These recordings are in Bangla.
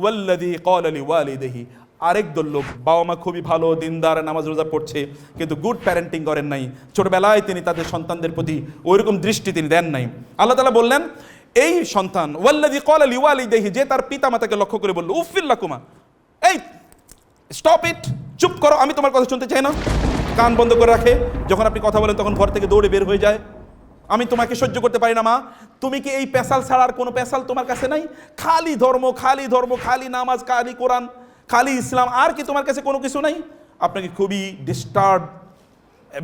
ওয়াল্লাদি কলালি ওয়ালিদেহি আরেক দল লোক, বাবা মা খুবই ভালো, দিনদার, নামাজ রোজা পড়ছে, কিন্তু গুড প্যারেন্টিং করেন নাই। ছোটবেলায় তিনি তাদের সন্তানদের প্রতি ওইরকম দৃষ্টি তিনি দেন নাই। আল্লাহ তালা বললেন, এই সন্তান ওয়াল্লাদি কলালি ওয়ালিদেহি যে তার পিতা মাতাকে লক্ষ্য করে বলল উফিল্লাকুমা এই স্টপ ইট চুপ করো, আমি তোমার কথা শুনতে চাই না। কান বন্ধ করে রাখে, যখন আপনি কথা বলেন, তখন ঘর থেকে দৌড়ে বের হয়ে যায়। আমি তোমাকে সহ্য করতে পারি না, মা। তুমি কি এই পেশাল ছাড়ার কোনো পেশাল তোমার কাছে নাই? খালি ধর্ম খালি ধর্ম, খালি নামাজ, খালি কোরআন, খালি ইসলাম, আর কি তোমার কাছে কোনো কিছু নাই? আপনাকে খুবই ডিস্টার্ব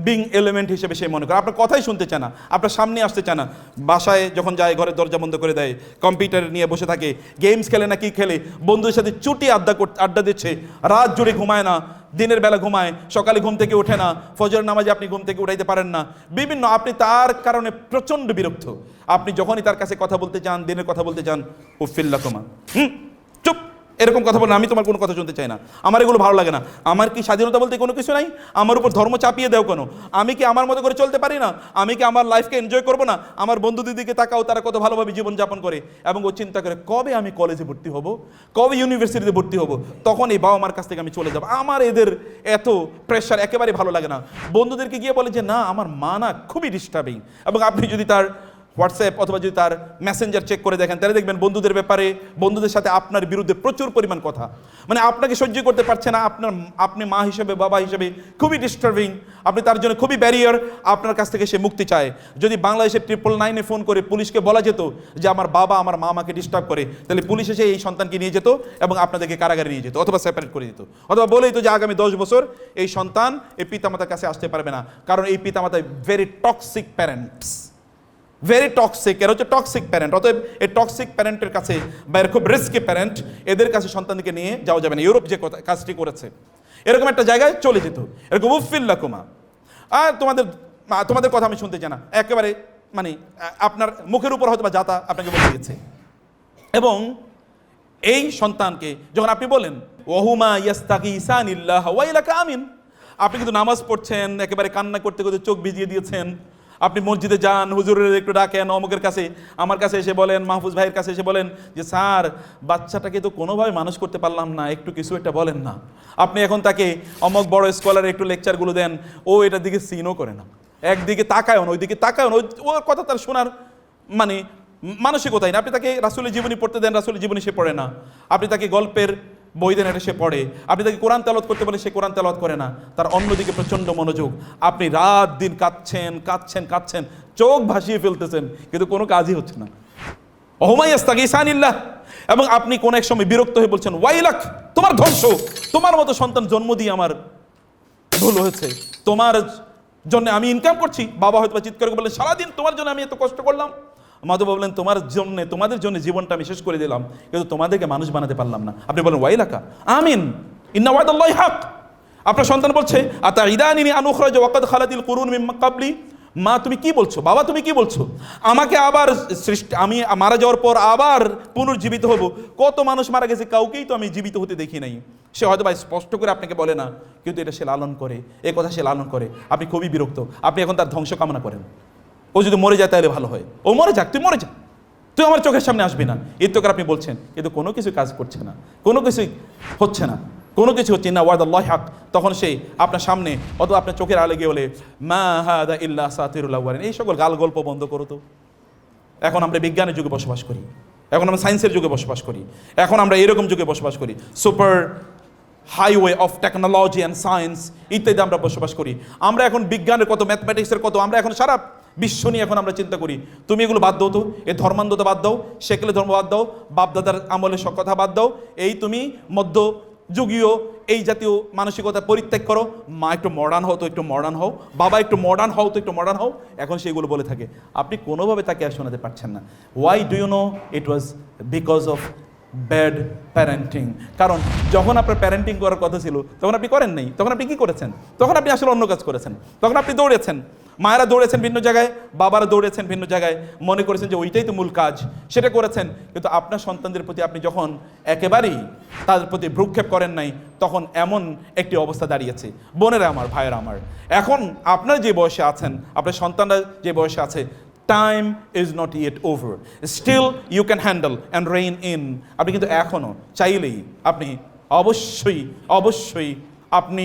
বিং এলিমেন্ট হিসেবে সে মনে করে। আপনার কথাই শুনতে চায় না, আপনার সামনে আসতে চায় না। বাসায় যখন যায় ঘরের দরজা বন্ধ করে দেয়, কম্পিউটার নিয়ে বসে থাকে, গেমস খেলে না কি খেলে, বন্ধুদের সাথে চুটি আড্ডা আড্ডা দিচ্ছে, রাত জুড়ে ঘুমায় না দিনের বেলা ঘুমায়, সকালে ঘুম থেকে ওঠে না ফজর নামাজে আপনি ঘুম থেকে উঠাইতে পারেন না। বিভিন্ন আপনি তার কারণে প্রচণ্ড বিরক্ত। আপনি যখনই তার কাছে কথা বলতে চান দিনের কথা বলতে চান ও ফিল্লা হুম, চুপ। এরকম কথা বলেন আমি তোমার কোনো কথা শুনতে চাই না। আমার এগুলো ভালো লাগে না। আমার কি স্বাধীনতা বলতে কোনো কিছু নাই? আমার উপর ধর্ম চাপিয়ে দেও কেন। আমি কি আমার মতো করে চলতে পারি না? আমি কি আমার লাইফকে এনজয় করব না? আমার বন্ধু দিদিকে তাকাও, তারা কত ভালোভাবে জীবনযাপন করে এবং ও চিন্তা করে, কবে আমি কলেজে ভর্তি হব? কবে ইউনিভার্সিটিতে ভর্তি হব? তখন এই বাবা মার কাছ থেকে আমি চলে যাব। আমার এদের এত প্রেশার একেবারে ভালো লাগে না। বন্ধুদেরকে গিয়ে বলে যে, না, আমার মা না খুবই ডিস্টার্বিং এবং আপনি যদি তার হোয়াটসঅ্যাপ অথবা যদি তার মেসেঞ্জার চেক করে দেখেন, তাহলে দেখবেন বন্ধুদের ব্যাপারে, বন্ধুদের সাথে আপনার বিরুদ্ধে প্রচুর পরিমাণ কথা। মানে আপনাকে সহ্য করতে পারছে না, আপনার, আপনি মা হিসেবে, বাবা হিসেবে খুবই ডিস্টার্বিং আপনি তার জন্য খুবই ব্যারিয়ার আপনার কাছ থেকে সে মুক্তি চায়। যদি বাংলাদেশে ট্রিপল নাইনে ফোন করে পুলিশকে বলা যেত যে আমার বাবা, আমার মা আমাকে ডিস্টার্ব করে, তাহলে পুলিশ এসে এই সন্তানকে নিয়ে যেত এবং আপনাদেরকে কারাগারে নিয়ে যেত অথবা সেপারেট করে দিত। অথবা বলেই তো যে আগামী দশ বছর এই সন্তান এই পিতামাতার কাছে আসতে পারবে না, কারণ এই পিতামাতা very toxic parents very toxic এরা হচ্ছে টক্সিক প্যারেন্ট অতএব এই টক্সিক প্যারেন্টের কাছে বা এর খুব রিস্কি প্যারেন্ট এদের কাছে সন্তানকে নিয়ে যাওয়া যাবে না। ইউরোপ যে কাজটি করেছে। এরকম একটা জায়গায় চলে যেত। এরকম উফিল্লা কুমা আর তোমাদের তোমাদের কথা আমি শুনতে চাই না। একেবারে মানে আপনার মুখের উপর হয়তো বা যাতা আপনাকে বলে দিয়েছে। এবং এই সন্তানকে যখন আপনি বলেন ওহুমা ইয়াস্তাকি ইসানিল্লাহ ওয়াইলাকা আমিন। আপনি কিন্তু নামাজ পড়ছেন, একেবারে কান্না করতে করতে চোখ ভিজিয়ে দিয়েছেন। আপনি মসজিদে যান, হুজুরের একটু ডাকেন, অমুকের কাছে, আমার কাছে এসে বলেন, মাহফুজ ভাইয়ের কাছে এসে বলেন যে, স্যার, বাচ্চাটাকে তো কোনোভাবে মানুষ করতে পারলাম না, একটু কিছু একটা বলেন না। আপনি এখন তাকে অমক বড় স্কলার একটু লেকচারগুলো দেন, ও এটার দিকে সিনও করে না। একদিকে তাকায়ন ওইদিকে তাকায়ন ওই ওর কথা তার শোনার মানে মানসিকতাই না। আপনি তাকে রাসুলের জীবনী পড়তে দেন, রাসুলের জীবনী সে পড়ে না। আপনি তাকে গল্পের বই দেন এটা সে পড়ে। আপনি তাকে কোরআন তেলত করতে বলে সে কোরআন তেলত করে না। তার অন্যদিকে প্রচণ্ড মনোযোগ। আপনি রাত দিন কাঁদছেন কাঁদছেন কাঁদছেন, চোখ ভাসিয়ে ফেলতেছেন, কিন্তু কোনো কাজই হচ্ছে না। অহমাইয়াস্তাকে ইসানিল্লাহ এবং আপনি কোন এক সময় বিরক্ত হয়ে বলছেন, ওয়াইলাক, তোমার ধ্বংস। তোমার মতো সন্তান জন্ম দিয়ে আমার ভুল হয়েছে। তোমার জন্য আমি ইনকাম করছি। বাবা হয়তো চিৎকার করে বললেন, সারাদিন তোমার জন্য আমি এত কষ্ট করলাম। মাধব বললেন, তোমার জন্য, তোমাদের জন্য জীবনটা আমি শেষ করে দিলাম, কিন্তু তোমাদেরকে মানুষ বানাতে পারলাম না। আপনি বলেন ওয়াইলাকা আমিন, ইন্না ওয়াদাল্লাহ হাক। আপনার সন্তান বলছে, আতা ইদানিনি আনুখরাজ ওয়াকাদ খালাতিল কুরুন মিম্মা কাবলি মা, তুমি কি বলছো? বাবা, তুমি কি বলছো? আমাকে আবার সৃষ্টি, আমি মারা যাওয়ার পর আবার পুনর্জীবিত হব। কত মানুষ মারা গেছে, কাউকেই তো আমি জীবিত হতে দেখি নাই। সে হয়তো বা স্পষ্ট করে আপনাকে বলে না, কিন্তু এটা সে লালন করে। এ কথা সে লালন করে। আপনি খুবই বিরক্ত। আপনি এখন তার ধ্বংস কামনা করেন। ও যদি মরে যায় তাহলে ভালো হয়। ও মরে যাক, তুই মরে যা। তুই আমার চোখের সামনে আসবি না। এর তো আপনি বলছেন, কিন্তু কোনো কিছু কাজ করছে না। কোনো কিছুই হচ্ছে না। কোনো কিছু হচ্ছে না। ওয়াদ আল্লাহ হাক। তখন সে আপনার সামনে অথবা আপনার চোখের আলে গিয়ে বলে, মা হাদা ইল্লা সাতিরুল্লাহ এই সকল গাল গল্প বন্ধ করো তো। এখন আমরা বিজ্ঞানের যুগে বসবাস করি। এখন আমরা সায়েন্সের যুগে বসবাস করি। এখন আমরা এরকম যুগে বসবাস করি। Super highway of technology and science ইত্যাদি আমরা বসবাস করি। আমরা এখন বিজ্ঞানের কত, ম্যাথমেটিক্সের কত, আমরা এখন সারা বিশ্ব নিয়ে এখন আমরা চিন্তা করি। তুমি এগুলো বাদ দাও তো। এই ধর্মান্ধতা বাদ দাও। সেকেলে ধর্ম বাদ দাও। বাপদাদার আমলের সব কথা বাদ দাও। এই তুমি মধ্য যুগীয় এই জাতীয় মানসিকতা পরিত্যাগ করো। মা, একটু মডার্ন হও তো, একটু মডার্ন হও। বাবা, একটু মডার্ন হও তো, একটু মডার্ন হও। এখন সেগুলো বলে থাকে। আপনি কোনোভাবে তাকে আর শোনাতে পারছেন না। Why do you know it was because of bad parenting কারণ যখন আপনার প্যারেন্টিং করার কথা ছিল, তখন আপনি করেন নাই। তখন আপনি কী করেছেন? তখন আপনি আসলে অন্য কাজ করেছেন। তখন আপনি দৌড়েছেন। মায়েরা দৌড়েছেন ভিন্ন জায়গায়, বাবারা দৌড়েছেন ভিন্ন জায়গায়। মনে করেছেন যে ওইটাই তো মূল কাজ। সেটা করেছেন, কিন্তু আপনার সন্তানদের প্রতি আপনি যখন একেবারেই তাদের প্রতি ভ্রুক্ষেপ করেন নাই, তখন এমন একটি অবস্থা দাঁড়িয়েছে। বোনেরা আমার, ভাইয়েরা আমার, এখন আপনার যে বয়সে আছেন, আপনার সন্তানরা যে বয়সে আছে time is not yet over still you can handle and rein in আপনি কিন্তু এখনও চাইলেই আপনি অবশ্যই অবশ্যই আপনি